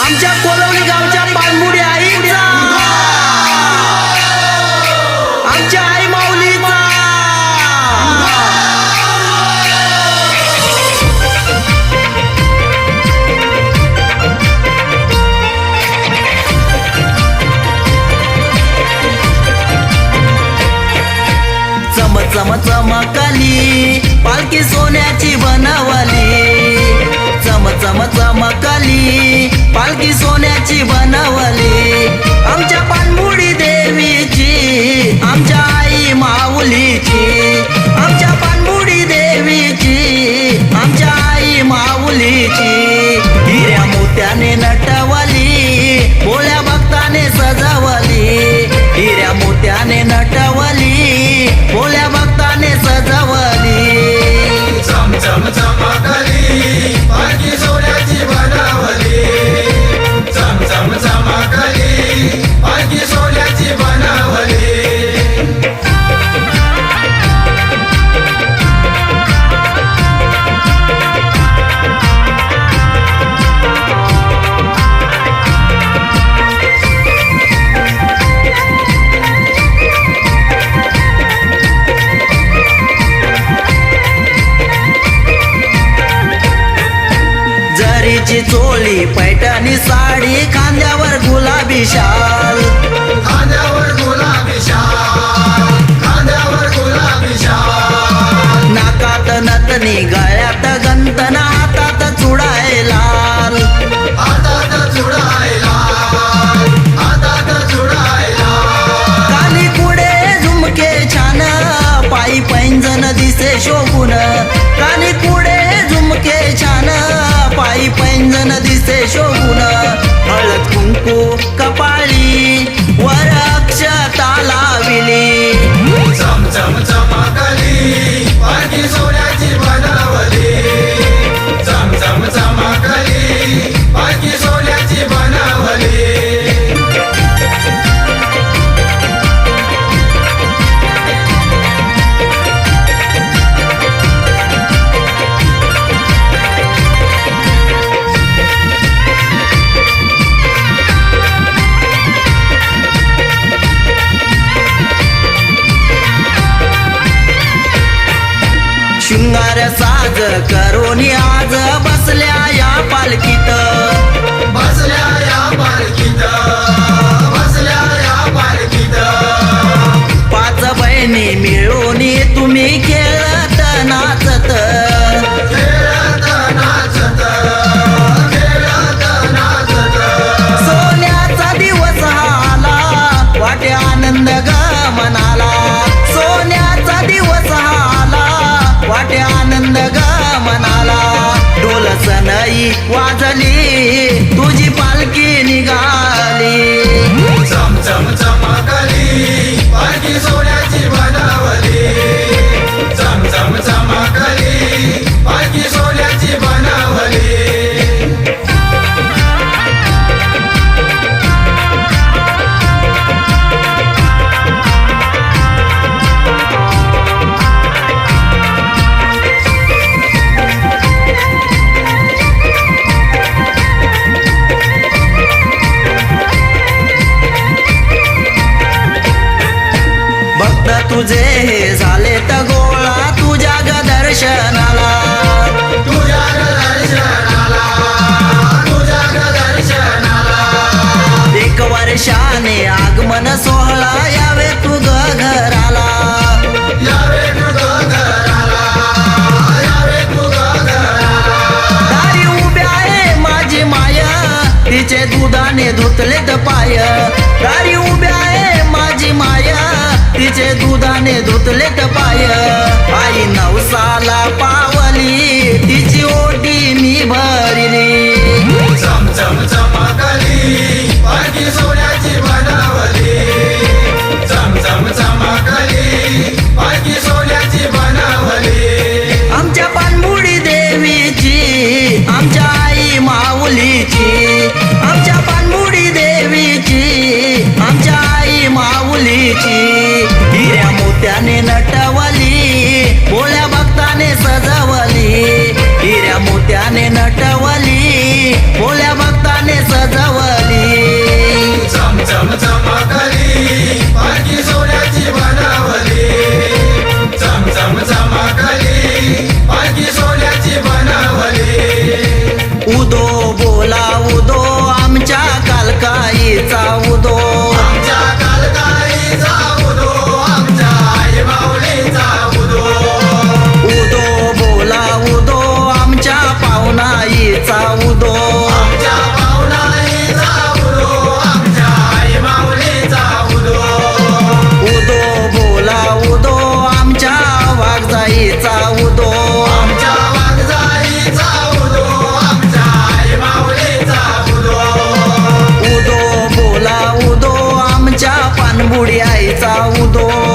आमच्या कोलवणी गावच्या पानबुडी आई आमच्या आई माऊली चम चम चमकली पालखी सोन्याची बनवली चमचमकली पालखी सोन्याची बनवली. आमच्या पाणबुडी दे रंगाची चोली पैठणी साडी खांद्यावर गुलाबी शाल. खांद्यावर गळ्यात गंतन हातात चुडाय हातात लाल काली झुमके छान पायी पैंजन दिसे शोभून. 不干。কারণে तुझे झाले तर गोळा तुझ्या दर्शन. दुधाने धुतले टपाय आई नवसाला पावली तिची ओटी मी भरली. चम चम चमकली पाठी चमाकली बुडी आईचा उदो.